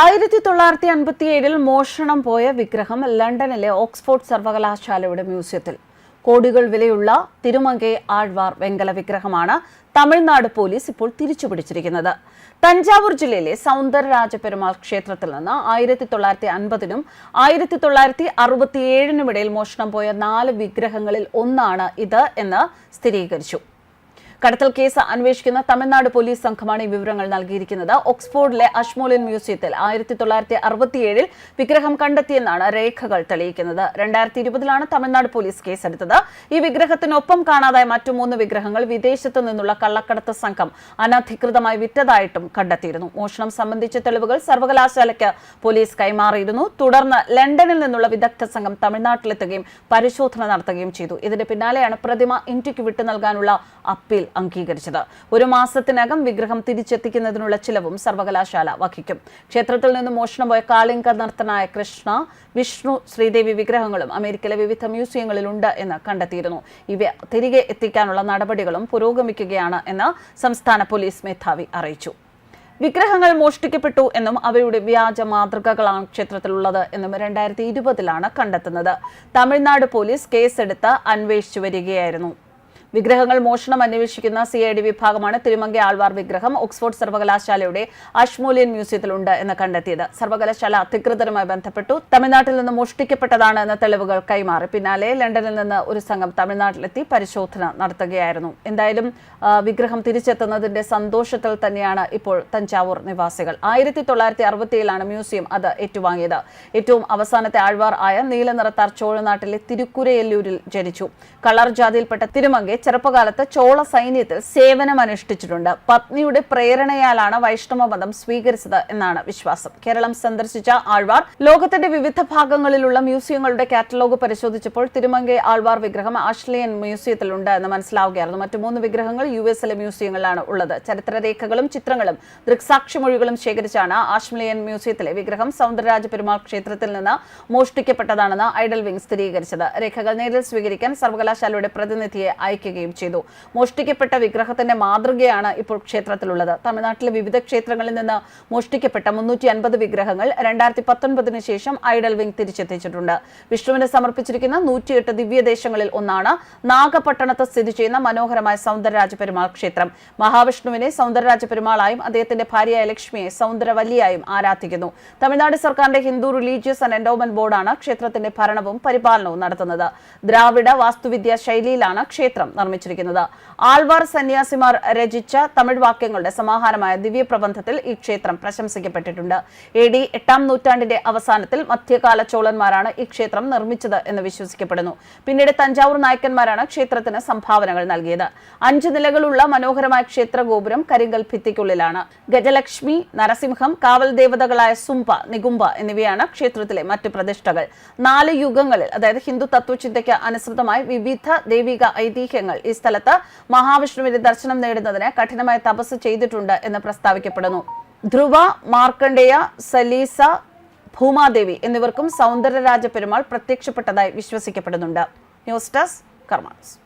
ആയിരത്തി തൊള്ളായിരത്തി അൻപത്തി ഏഴിൽ മോഷണം പോയ വിഗ്രഹം ലണ്ടനിലെ ഓക്സ്ഫോർഡ് സർവകലാശാലയുടെ മ്യൂസിയത്തിൽ. കോടികൾ വിലയുള്ള തിരുമങ്കെ ആഴ്വാർ വെങ്കല വിഗ്രഹമാണ് തമിഴ്നാട് പോലീസ് ഇപ്പോൾ തിരിച്ചുപിടിച്ചിരിക്കുന്നത്. തഞ്ചാവൂർ ജില്ലയിലെ സൗന്ദരരാജ പെരുമാൾ ക്ഷേത്രത്തിൽ നിന്ന് ആയിരത്തി തൊള്ളായിരത്തി അൻപതിനും ആയിരത്തി തൊള്ളായിരത്തി അറുപത്തിയേഴിനും ഇടയിൽ മോഷണം പോയ നാല് വിഗ്രഹങ്ങളിൽ ഒന്നാണ് ഇത് എന്ന് സ്ഥിരീകരിച്ചു. കടത്തൽ കേസ് അന്വേഷിക്കുന്ന തമിഴ്നാട് പോലീസ് സംഘമാണ് ഈ വിവരങ്ങൾ നൽകിയിരിക്കുന്നത്. ഓക്സ്ഫോർഡിലെ അഷ്മോലിൻ മ്യൂസിയത്തിൽ ആയിരത്തി തൊള്ളായിരത്തി അറുപത്തിയേഴിൽ വിഗ്രഹം കണ്ടെത്തിയെന്നാണ് രേഖകൾ തെളിയിക്കുന്നത്. രണ്ടായിരത്തി ഇരുപതിലാണ് തമിഴ്നാട് പോലീസ് കേസെടുത്തത്. ഈ വിഗ്രഹത്തിനൊപ്പം കാണാതായ മറ്റു മൂന്ന് വിഗ്രഹങ്ങൾ വിദേശത്തു നിന്നുള്ള കള്ളക്കടത്ത് സംഘം അനധികൃതമായി വിറ്റതായിട്ടും കണ്ടെത്തിയിരുന്നു. മോഷണം സംബന്ധിച്ച തെളിവുകൾ സർവകലാശാലയ്ക്ക് പോലീസ് കൈമാറിയിരുന്നു. തുടർന്ന് ലണ്ടനിൽ നിന്നുള്ള വിദഗ്ധ സംഘം തമിഴ്നാട്ടിലെത്തുകയും പരിശോധന നടത്തുകയും ചെയ്തു. ഇതിന് പിന്നാലെയാണ് പ്രതിമ ഇന്ത്യയ്ക്ക് വിട്ടു നൽകാനുള്ള അപ്പീൽ അംഗീകരിച്ചത്. ഒരു മാസത്തിനകം വിഗ്രഹം തിരിച്ചെത്തിക്കുന്നതിനുള്ള ചിലവും സർവകലാശാല വഹിക്കും. ക്ഷേത്രത്തിൽ നിന്ന് മോഷണം പോയ കാളിംഗ നർത്തനായ കൃഷ്ണ വിഷ്ണു ശ്രീദേവി വിഗ്രഹങ്ങളും അമേരിക്കയിലെ വിവിധ മ്യൂസിയങ്ങളിലുണ്ട് എന്ന് കണ്ടെത്തിയിരുന്നു. ഇവ തിരികെ എത്തിക്കാനുള്ള നടപടികളും പുരോഗമിക്കുകയാണ് എന്ന് സംസ്ഥാന പോലീസ് മേധാവി അറിയിച്ചു. വിഗ്രഹങ്ങൾ മോഷ്ടിക്കപ്പെട്ടു എന്നും അവയുടെ വ്യാജ മാതൃകകളാണ് ക്ഷേത്രത്തിലുള്ളത് എന്നും രണ്ടായിരത്തി ഇരുപതിലാണ് കണ്ടെത്തുന്നത്. തമിഴ്നാട് പോലീസ് കേസെടുത്ത് അന്വേഷിച്ചു വരികയായിരുന്നു. വിഗ്രഹങ്ങൾ മോഷണം അന്വേഷിക്കുന്ന സി ഐ ഡി വിഭാഗമാണ് തിരുമങ്കി ആൾവാർ വിഗ്രഹം ഓക്സ്ഫോർഡ് സർവകലാശാലയുടെ അഷ്മൂലിയൻ മ്യൂസിയത്തിലുണ്ട് എന്ന് കണ്ടെത്തിയത്. സർവകലാശാല അധികൃതരുമായി ബന്ധപ്പെട്ടു. തമിഴ്നാട്ടിൽ നിന്ന് മോഷ്ടിക്കപ്പെട്ടതാണ് എന്ന തെളിവുകൾ കൈമാറി. പിന്നാലെ ലണ്ടനിൽ നിന്ന് ഒരു സംഘം തമിഴ്നാട്ടിലെത്തി പരിശോധന നടത്തുകയായിരുന്നു. എന്തായാലും വിഗ്രഹം തിരിച്ചെത്തുന്നതിന്റെ സന്തോഷത്തിൽ തന്നെയാണ് ഇപ്പോൾ തഞ്ചാവൂർ നിവാസികൾ. ആയിരത്തി തൊള്ളായിരത്തി അറുപത്തിയേഴിലാണ് മ്യൂസിയം അത് ഏറ്റുവാങ്ങിയത്. ഏറ്റവും അവസാനത്തെ ആഴ്വാർ ആയ നീലനിറത്താർ ചോഴനാട്ടിലെ തിരുക്കുരയല്ലൂരിൽ ജനിച്ചു. കളർ ജാതിയിൽപ്പെട്ട തിരുമങ്കെ ചെറുപ്പകാലത്ത് ചോള സൈന്യത്തിൽ സേവനം അനുഷ്ഠിച്ചിട്ടുണ്ട്. പത്നിയുടെ പ്രേരണയാലാണ് വൈഷ്ണവ മതം സ്വീകരിച്ചത് എന്നാണ് വിശ്വാസം. കേരളം സന്ദർശിച്ച ആൾവാർ ലോകത്തിന്റെ വിവിധ ഭാഗങ്ങളിലുള്ള മ്യൂസിയങ്ങളുടെ കാറ്റലോഗ് പരിശോധിച്ചപ്പോൾ തിരുമങ്കെ ആൾവാർ വിഗ്രഹം ആശ്ലിയൻ മ്യൂസിയത്തിലുണ്ട് എന്ന് മനസ്സിലാവുകയായിരുന്നു. മറ്റു മൂന്ന് വിഗ്രഹങ്ങൾ യു എസിലെ മ്യൂസിയങ്ങളിലാണ് ഉള്ളത്. ചരിത്രരേഖകളും ചിത്രങ്ങളും ദൃക്സാക്ഷി മൊഴികളും ശേഖരിച്ചാണ് ആശ്ലിയൻ മ്യൂസിയത്തിലെ വിഗ്രഹം സൗന്ദരരാജ പെരുമാൾ ക്ഷേത്രത്തിൽ നിന്ന് മോഷ്ടിക്കപ്പെട്ടതാണെന്ന് ഐഡൽ വിംഗ് സ്ഥിരീകരിച്ചത്. രേഖകൾ നേരിൽ സ്വീകരിക്കാൻ സർവകലാശാലയുടെ പ്രതിനിധിയെ അയക്കുകയും ചെയ്തു. മോഷ്ടിക്കപ്പെട്ട വിഗ്രഹത്തിന്റെ മാതൃകയാണ് ഇപ്പോൾ ക്ഷേത്രത്തിലുള്ളത്. തമിഴ്നാട്ടിലെ വിവിധ ക്ഷേത്രങ്ങളിൽ നിന്ന് മോഷ്ടിക്കപ്പെട്ട മുന്നൂറ്റി അൻപത് വിഗ്രഹങ്ങൾ രണ്ടായിരത്തി പത്തൊൻപതിന് ശേഷം ഐഡൽ വിംഗ് തിരിച്ചെത്തിച്ചിട്ടുണ്ട്. വിഷ്ണുവിന് സമർപ്പിച്ചിരിക്കുന്ന നൂറ്റിയെട്ട് ദിവ്യദേശങ്ങളിൽ ഒന്നാണ് നാഗപട്ടണത്ത് സ്ഥിതി ചെയ്യുന്ന മനോഹരമായ സൗന്ദരരാജ പെരുമാൾ ക്ഷേത്രം. മഹാവിഷ്ണുവിനെ സൗന്ദരരാജ പെരുമാളായും അദ്ദേഹത്തിന്റെ ഭാര്യയായ ലക്ഷ്മിയെ സൗന്ദരവല്ലിയായും ആരാധിക്കുന്നു. തമിഴ്നാട് സർക്കാരിന്റെ ഹിന്ദു റിലീജിയസ് ആൻഡ് എൻഡോമെന്റ് ബോർഡാണ് ക്ഷേത്രത്തിന്റെ ഭരണവും പരിപാലനവും നടത്തുന്നത്. ദ്രാവിഡ വാസ്തുവിദ്യാ ശൈലിയിലാണ് ക്ഷേത്രം. നിർമ്മിച്ചിരിക്കുന്നത്. ആൾവാർ സന്യാസിമാർ രചിച്ച തമിഴ് വാക്യങ്ങളുടെ സമാഹാരമായ ദിവ്യപ്രബന്ധത്തിൽ ഈ ക്ഷേത്രം പ്രശംസിക്കപ്പെട്ടിട്ടുണ്ട്. എ ഡി എട്ടാം നൂറ്റാണ്ടിന്റെ അവസാനത്തിൽ മധ്യകാല ചോളന്മാരാണ് ഈ ക്ഷേത്രം നിർമ്മിച്ചത് എന്ന് വിശ്വസിക്കപ്പെടുന്നു. പിന്നീട് തഞ്ചാവൂർ നായക്കന്മാരാണ് ക്ഷേത്രത്തിന് സംഭാവനകൾ നൽകിയത്. അഞ്ച് നിലകളുള്ള മനോഹരമായ ക്ഷേത്ര ഗോപുരം കരിങ്കൽ ഭിത്തിക്കുള്ളിലാണ്. ഗജലക്ഷ്മി നരസിംഹം കാവൽ ദേവതകളായ സുംപ നികുംബ എന്നിവയാണ് ക്ഷേത്രത്തിലെ മറ്റ് പ്രതിഷ്ഠകൾ. നാല് യുഗങ്ങളിൽ അതായത് ഹിന്ദു തത്വചിന്തയ്ക്ക് അനുസൃതമായി വിവിധ ദൈവിക ഐതിഹ്യങ്ങൾ ഈ സ്ഥലത്ത് മഹാവിഷ്ണുവിന്റെ ദർശനം നേടുന്നതിന് കഠിനമായ തപസ് ചെയ്തിട്ടുണ്ട് എന്ന് പ്രസ്താവിക്കപ്പെടുന്നു. ധ്രുവ മാർക്കണ്ഡേയ സലീസ ഭൂമാദേവി എന്നിവർക്കും സൗന്ദര്യരാജ പെരുമാൾ പ്രത്യക്ഷപ്പെട്ടതായി വിശ്വസിക്കപ്പെടുന്നുണ്ട്. News desk karmas